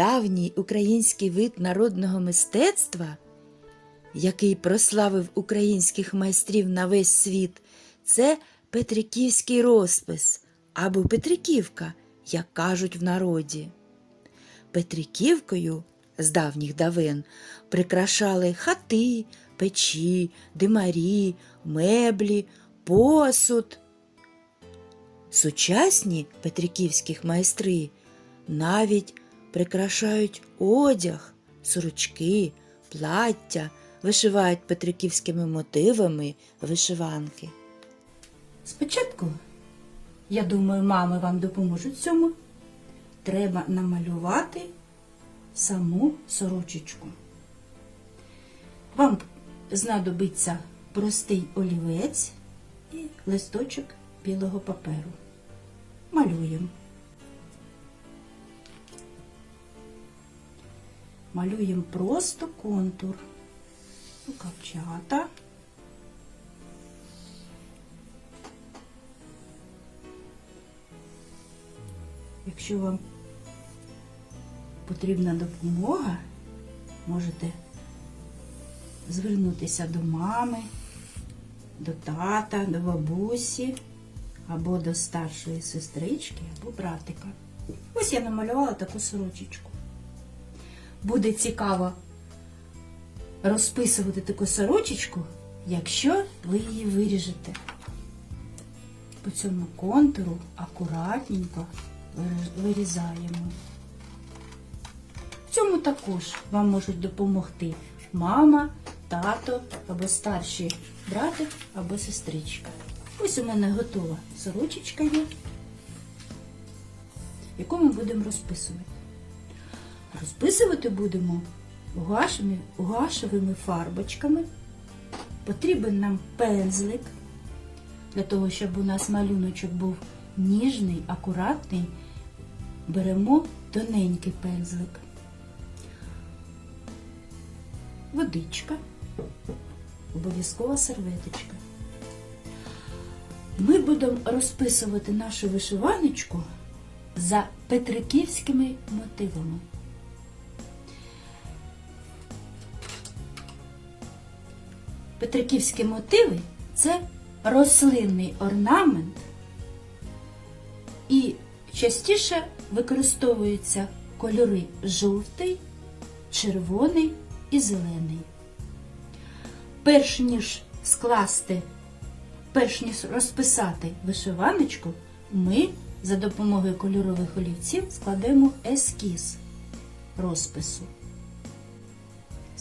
давній український вид народного мистецтва, який прославив українських майстрів на весь світ, це Петриківський розпис або Петриківка, як кажуть в народі. Петриківкою з давніх давен прикрашали хати, печі, димарі, меблі, посуд. Сучасні петриківських майстри навіть прикрашають одяг, сорочки, плаття, вишивають петриківськими мотивами вишиванки. Спочатку, я думаю, мами вам допоможуть цьому. Треба намалювати саму сорочечку. Вам знадобиться простий олівець і листочок білого паперу. Малюємо. Малюємо просто контур. Рукавчата. Якщо вам потрібна допомога, можете звернутися до мами, до тата, до бабусі або до старшої сестрички або братика. Ось я намалювала таку сорочечку. Буде цікаво розписувати таку сорочечку, якщо ви її виріжете. По цьому контуру акуратненько вирізаємо. В цьому також вам можуть допомогти мама, тато або старший братик або сестричка. Ось у мене готова сорочечка є, яку ми будемо розписувати. Розписувати будемо гуашевими, гуашевими фарбочками. Потрібен нам пензлик, для того, щоб у нас малюночок був ніжний, акуратний, беремо тоненький пензлик. Водичка, обов'язкова серветочка. Ми будемо розписувати нашу вишиваночку за петриківськими мотивами. Петриківські мотиви це рослинний орнамент і частіше використовуються кольори жовтий, червоний і зелений. Перш ніж скласти, перш ніж розписати вишиваночку, ми за допомогою кольорових олівців складемо ескіз розпису.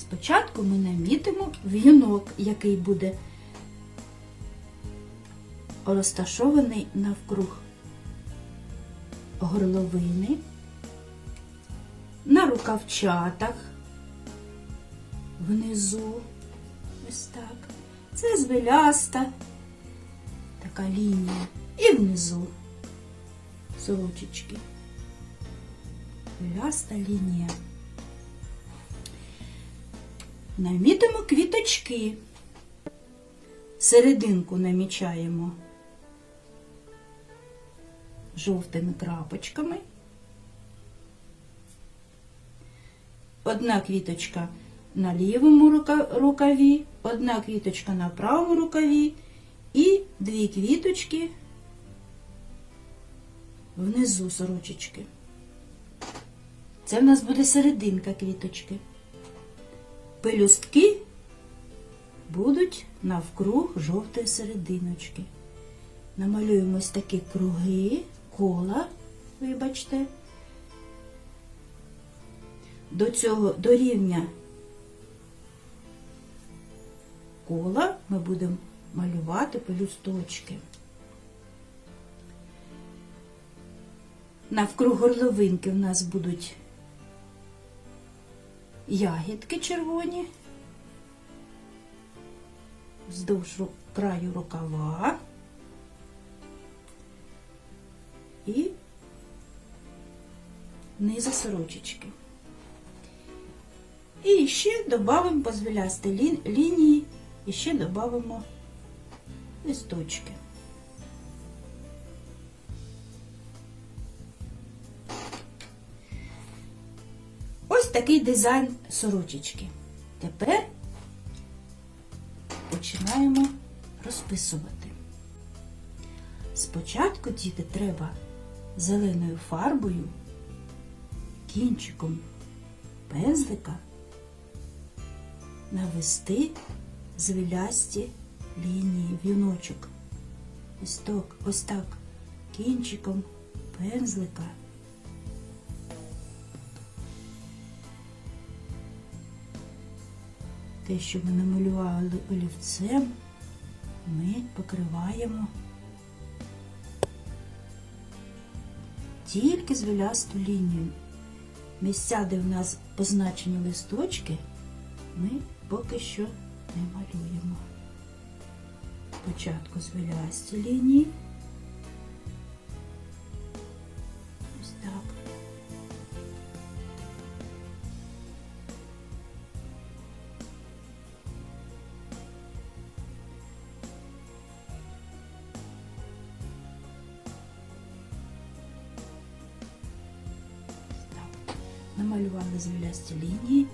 Спочатку ми намітимо в'юнок, який буде розташований навкруг горловини, на рукавчатах, внизу, ось так. Це звеляста така лінія. І внизу сорочечки. Звеляста лінія. Намітимо квіточки. Серединку намічаємо жовтими крапочками. Одна квіточка на лівому рукаві, одна квіточка на правому рукаві і дві квіточки внизу сорочечки. Це в нас буде серединка квіточки. Пелюстки будуть навкруг жовтої серединочки. Намалюємо ось такі круги, кола, вибачте. До цього до рівня кола ми будемо малювати пелюсточки. Навкруг горловинки у нас будуть ягідки червоні, вздовж краю рукава і низу сорочечки. І ще додамо позвілясти лінії, і ще додамо листочки. Такий дизайн сорочечки. Тепер починаємо розписувати. Спочатку діти треба зеленою фарбою, кінчиком пензлика навести звілясті лінії віночок. Ось так, ось так кінчиком пензлика. Те, що ми намалювали олівцем, ми покриваємо тільки звілясту лінію. Місця, де в нас позначені листочки, ми поки що не малюємо. Спочатку звілясті лінії. Намалювали лінії.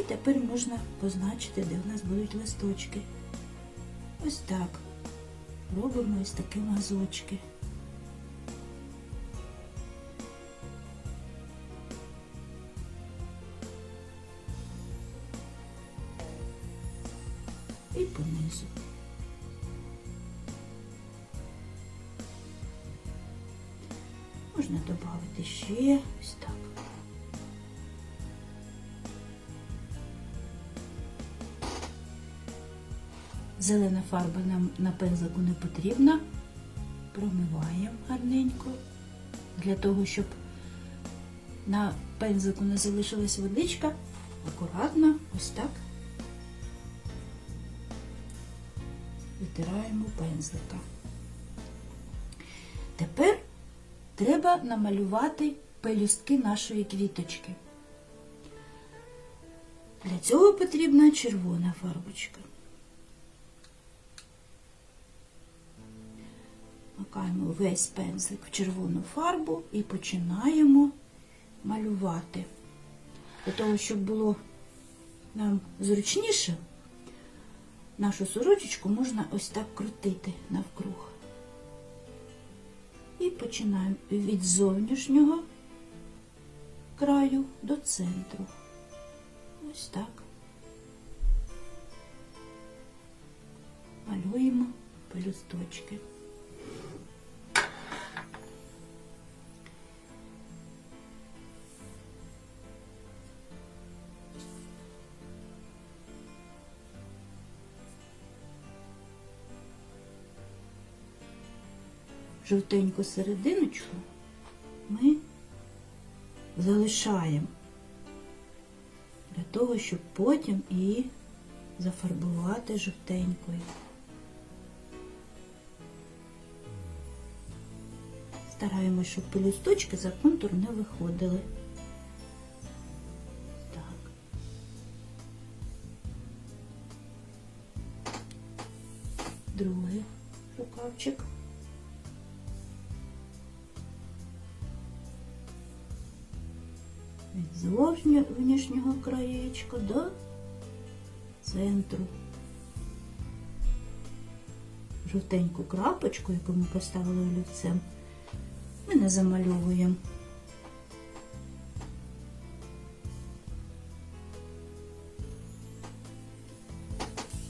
І тепер можна позначити, де в нас будуть листочки. Ось так. Робимо ось такі мазочки. Зелена фарба нам на пензлику не потрібна. Промиваємо гарненько. Для того, щоб на пензлику не залишилась водичка, акуратно ось так витираємо пензлика. Тепер треба намалювати пелюстки нашої квіточки. Для цього потрібна червона фарбочка. Макаємо весь пензлик в червону фарбу і починаємо малювати. Для того, щоб було нам зручніше, нашу сорочечку можна ось так крутити навкруг. І починаємо від зовнішнього краю до центру. Ось так. Малюємо пелюсточки. Жовтеньку серединочку ми залишаємо для того, щоб потім її зафарбувати жовтенькою. Стараємося, щоб пелюсточки за контур не виходили. Так. Другий рукавчик. Зовнішнього краєчка до центру. Жовтеньку крапочку, яку ми поставили олівцем, ми не замальовуємо.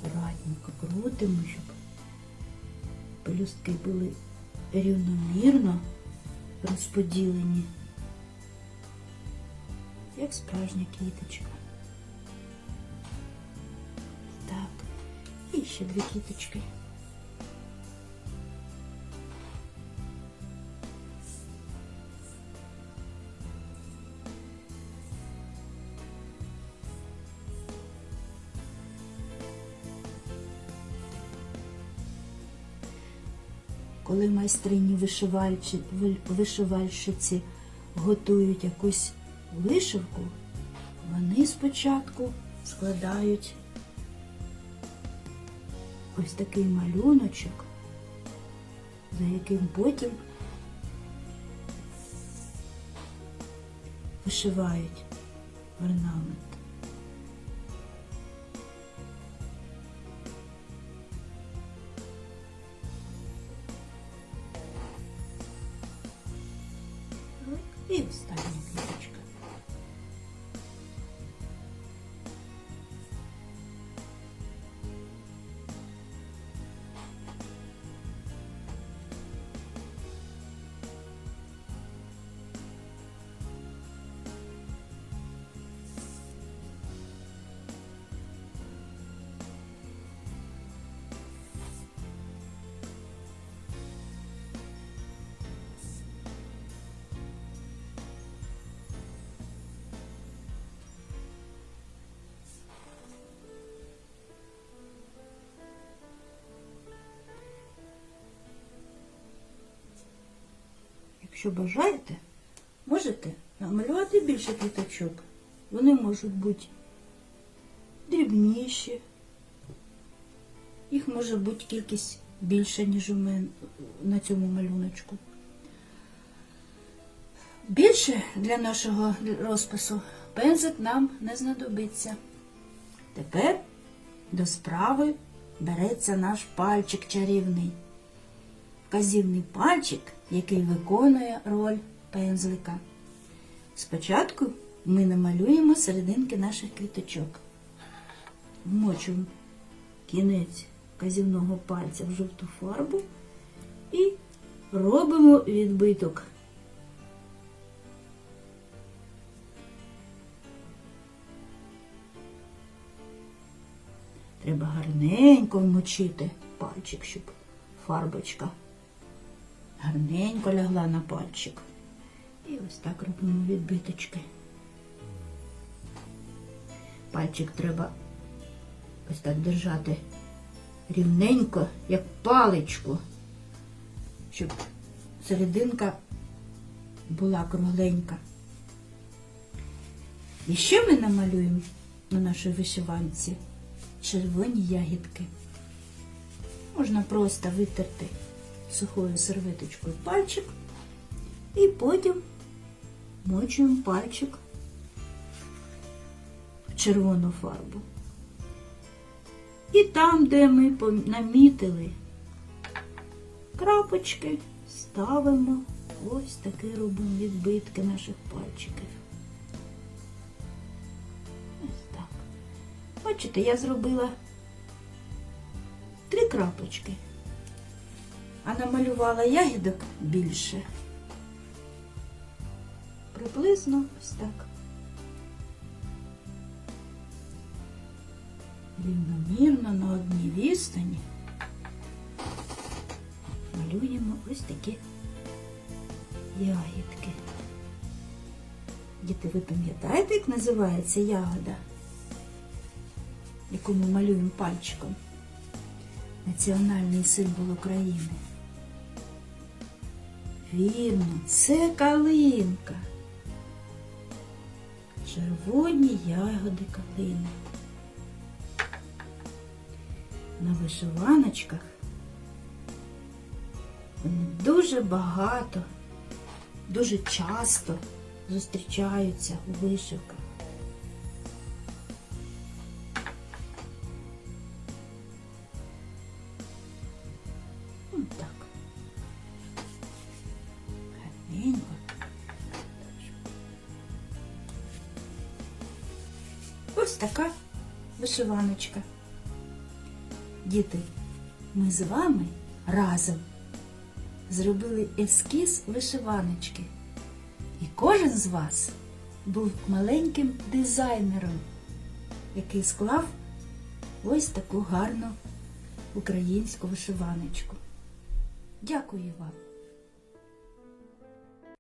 Акуратненько крутимо, щоб пелюстки були рівномірно розподілені як справжня квіточка. Так, і ще дві квіточки. Коли майстрині вишивальщиці готують якусь вишивку, вони спочатку складають ось такий малюночок, за яким потім вишивають орнамент. І остання Якщо бажаєте, можете намалювати більше квіточок. Вони можуть бути дрібніші. Їх може бути кількість більша, ніж у мене на цьому малюночку. Більше для нашого розпису пензик нам не знадобиться. Тепер до справи береться наш пальчик чарівний вказівний пальчик, який виконує роль пензлика. Спочатку ми намалюємо серединки наших квіточок. Вмочуємо кінець вказівного пальця в жовту фарбу і робимо відбиток. Треба гарненько вмочити пальчик, щоб фарбочка гарненько лягла на пальчик. І ось так робимо відбиточки. Пальчик треба ось так держати рівненько, як паличку, щоб серединка була кругленька. І ще ми намалюємо на нашій вишиванці червоні ягідки. Можна просто витерти сухою серветочкою пальчик і потім мочуємо пальчик в червону фарбу. І там, де ми намітили крапочки, ставимо ось такі робимо відбитки наших пальчиків. Ось так. Бачите, я зробила три крапочки а намалювала ягідок більше. Приблизно ось так. Рівномірно на одній відстані малюємо ось такі ягідки. Діти, ви пам'ятаєте, як називається ягода, яку ми малюємо пальчиком? Національний символ України. Вірно, це калинка. Червоні ягоди калини. На вишиваночках вони дуже багато, дуже часто зустрічаються у вишивках. Ось така вишиваночка. Діти, ми з вами разом зробили ескіз вишиваночки. І кожен з вас був маленьким дизайнером, який склав ось таку гарну українську вишиваночку. Дякую вам!